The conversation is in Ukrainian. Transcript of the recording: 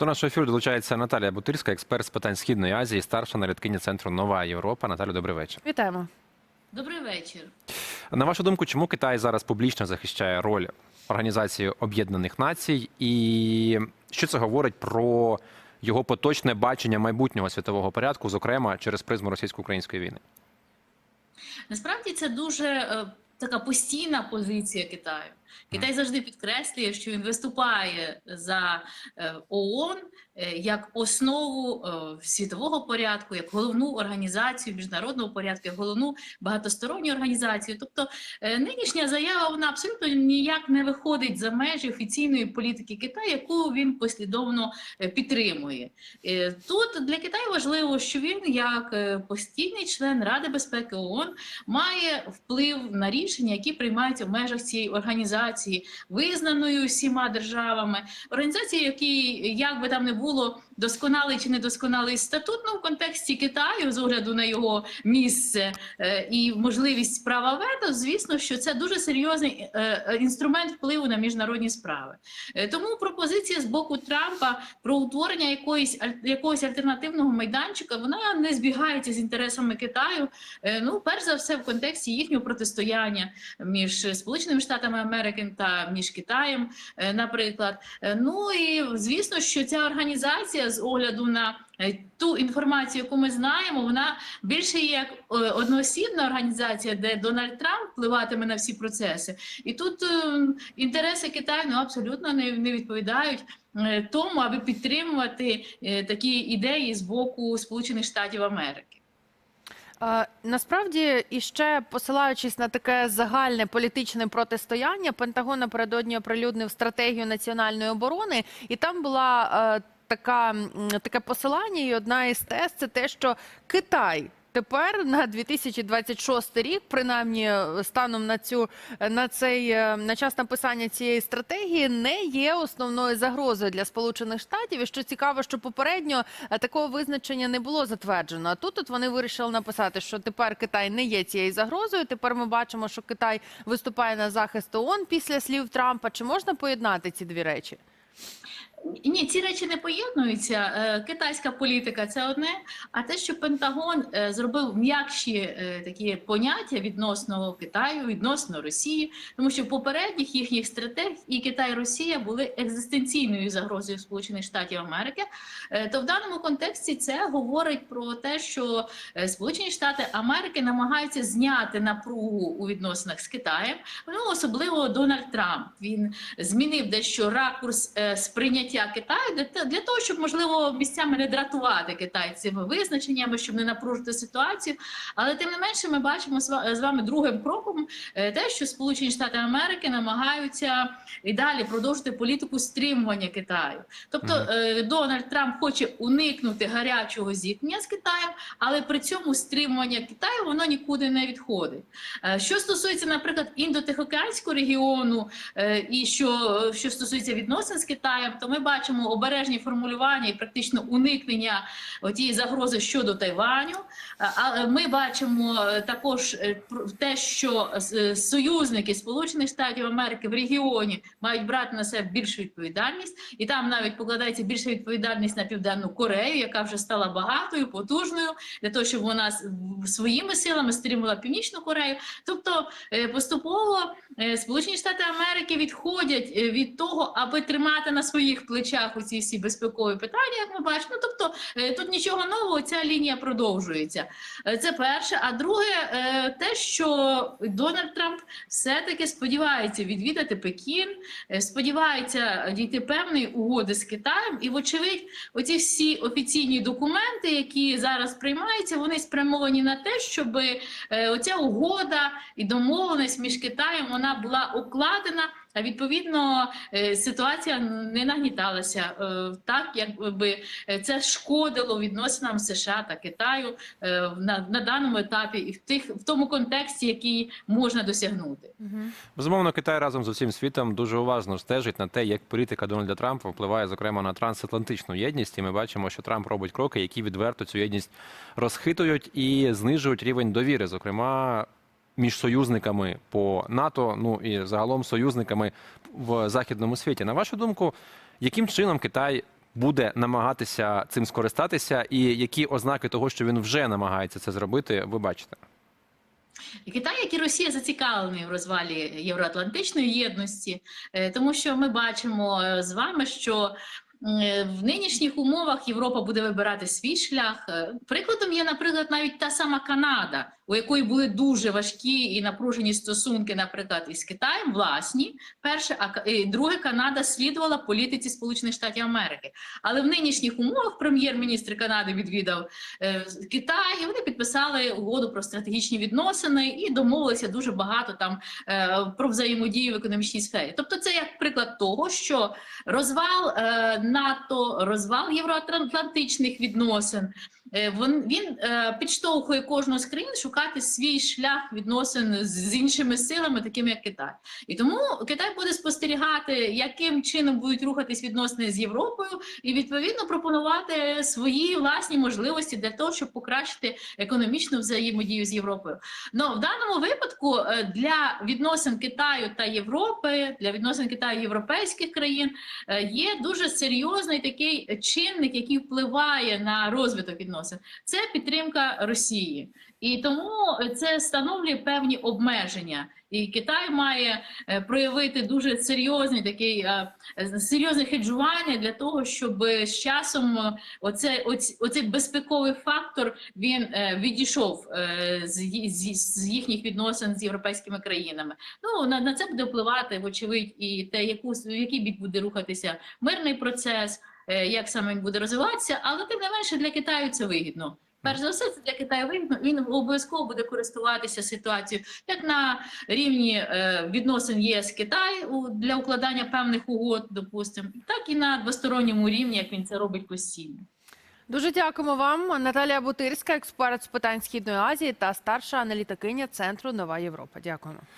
До нашого ефіру долучається Наталія Бутирська, експерт з питань Східної Азії, старша наглядкиня центру Нова Європа. Наталю, добрий вечір. Вітаємо. Добрий вечір. На вашу думку, чому Китай зараз публічно захищає роль Організації Об'єднаних Націй, і що це говорить про його поточне бачення майбутнього світового порядку, зокрема через призму російсько-української війни? Насправді це дуже е, така постійна позиція Китаю. Китай завжди підкреслює, що він виступає за е, ООН е, як основу е, світового порядку, як головну організацію міжнародного порядку, як головну багатосторонню організацію. Тобто нинішня заява вона абсолютно ніяк не виходить за межі офіційної політики Китаю, яку він послідовно підтримує. Тут для Китаю важливо, що він як постійний член Ради безпеки ООН має вплив на рішення, які приймаються в межах цієї організації, визнаною всіма державами. Організації, які як би там не було досконалий чи недосконалий статут, ну в контексті Китаю, з огляду на його місце е, і можливість права вето, звісно, що це дуже серйозний е, е, інструмент впливу на міжнародні справи. Тому пропозиція з боку Трампа про утворення якоїсь якогось альтернативного майданчика вона не збігається з інтересами Китаю. Ну, перш за все, в контексті їхнього протистояння між Сполученими Штатами Америки та між Китаєм, наприклад. Ну і звісно, що ця організація з огляду на е, ту інформацію, яку ми знаємо, вона більше є як е, одноосібна організація, де Дональд Трамп впливатиме на всі процеси. І тут е, інтереси Китаю ну, абсолютно не, відповідають. Тому, аби підтримувати такі ідеї з боку Сполучених Штатів Америки. Насправді, і ще посилаючись на таке загальне політичне протистояння, Пентагон напередодні оприлюднив стратегію національної оборони, і там була така таке посилання, і одна із тез це те, що Китай. Тепер на 2026 рік, принаймні е, станом на цю на цей е, на час написання цієї стратегії, не є основною загрозою для Сполучених Штатів. І що цікаво, що попередньо е, такого визначення не було затверджено. А тут от вони вирішили написати, що тепер Китай не є цією загрозою. Тепер ми бачимо, що Китай виступає на захист ООН після слів Трампа. Чи можна поєднати ці дві речі? Ні, ці речі не поєднуються. Е, Китайська політика це одне. А те, що Пентагон е, зробив м'якші е, такі поняття відносно Китаю, відносно Росії, тому що в попередніх їхніх стратегій і Китай і Росія були екзистенційною загрозою Сполучених Штатів Америки, то в даному контексті це говорить про те, що Сполучені Штати Америки намагаються зняти напругу у відносинах з Китаєм. Ну особливо Дональд Трамп. Він змінив дещо ракурс е, сприйняття Китаю для, того, щоб можливо місцями не дратувати Китай цими визначеннями, щоб не напружити ситуацію. Але тим не менше, ми бачимо з вами другим кроком е, те, що Сполучені Штати Америки намагаються і далі продовжити політику стримування Китаю. Тобто Мгм. е, Дональд Трамп хоче уникнути гарячого зіткнення з Китаєм, але при цьому стримування Китаю воно нікуди не відходить. Е, Що стосується, наприклад, індотихоокеанського регіону, і що, що стосується відносин з Китаєм, то ми бачимо обережні формулювання і практично уникнення тієї загрози щодо Тайваню. Але ми бачимо е, також е, те, що е, союзники Сполучених Штатів Америки в регіоні мають брати на себе більшу відповідальність, і там навіть покладається більша відповідальність на південну Корею, яка вже стала багатою, потужною для того, щоб вона своїми силами стримувала Північну Корею. Тобто поступово Сполучені Штати Америки відходять від того, аби тримати на своїх плечах оці всі безпекові питання, як ми бачимо. Ну, тобто е, тут нічого нового, ця лінія продовжується. Е, Це перше. А друге, е, те, що Дональд Трамп все-таки сподівається відвідати Пекін, сподівається дійти певної угоди з Китаєм, і, вочевидь, оці всі офіційні документи, які зараз приймаються, вони спрямовані на те, щоб оця угода і домовленість між Китаєм вона була укладена. А відповідно е, ситуація не нагніталася е, так, якби е, це шкодило відносинам США та Китаю на, на даному етапі і в тих в тому контексті, який можна досягнути. Безумовно, Китай разом з усім світом дуже уважно стежить на те, як політика Дональда Трампа впливає, зокрема, на трансатлантичну єдність. І ми бачимо, що Трамп робить кроки, які відверто цю єдність розхитують і знижують рівень довіри, зокрема. Між союзниками по НАТО, ну і загалом союзниками в західному світі. На вашу думку, яким чином Китай буде намагатися цим скористатися, і які ознаки того, що він вже намагається це зробити, ви бачите? Китай, як і Росія, зацікавлений в розвалі євроатлантичної єдності, е, тому що ми бачимо е, з вами, що в нинішніх умовах Європа буде вибирати свій шлях. Е, Прикладом є, наприклад, навіть та сама Канада, у якої були дуже важкі і напружені стосунки, наприклад, із Китаєм, власні. Перше, а друге, Канада слідувала політиці Сполучених Штатів Америки. Але в нинішніх умовах прем'єр-міністр Канади відвідав е, Китай, і вони підписали угоду про стратегічні відносини і домовилися дуже багато там е, про взаємодію в економічній сфері. Тобто, це як приклад того, що розвал е, НАТО, розвал євроатлантичних відносин. е, Він, він е, підштовхує кожну з країн шукати свій шлях відносин з, іншими силами, такими як Китай. І тому Китай буде спостерігати, яким чином будуть рухатись відносини з Європою, і відповідно пропонувати свої власні можливості для того, щоб покращити економічну взаємодію з Європою. Ну в даному випадку е, для відносин Китаю та Європи, для відносин Китаю і європейських країн є дуже серйозний такий чинник, який впливає на розвиток відносин. Це підтримка Росії, і тому це встановлює певні обмеження. І Китай має е, проявити дуже серйозний такий е, серйозне хеджування для того, щоб з часом е, оце, оцей безпековий фактор він відійшов е, з, з їхніх відносин з європейськими країнами. Ну на, на це буде впливати, вочевидь, і те, яку в який бік буде рухатися мирний процес, е, як саме буде розвиватися, але тим не менше для Китаю це вигідно. Перш за все, це для Китаю вигідно. Він обов'язково буде користуватися ситуацією як на рівні е, відносин ЄС Китай для укладання певних угод, допустимо, так і на двосторонньому рівні, як він це робить постійно. Дуже дякуємо вам. Наталія Бутирська, експерт з питань Східної Азії та старша аналітикиня Центру Нова Європа. Дякуємо.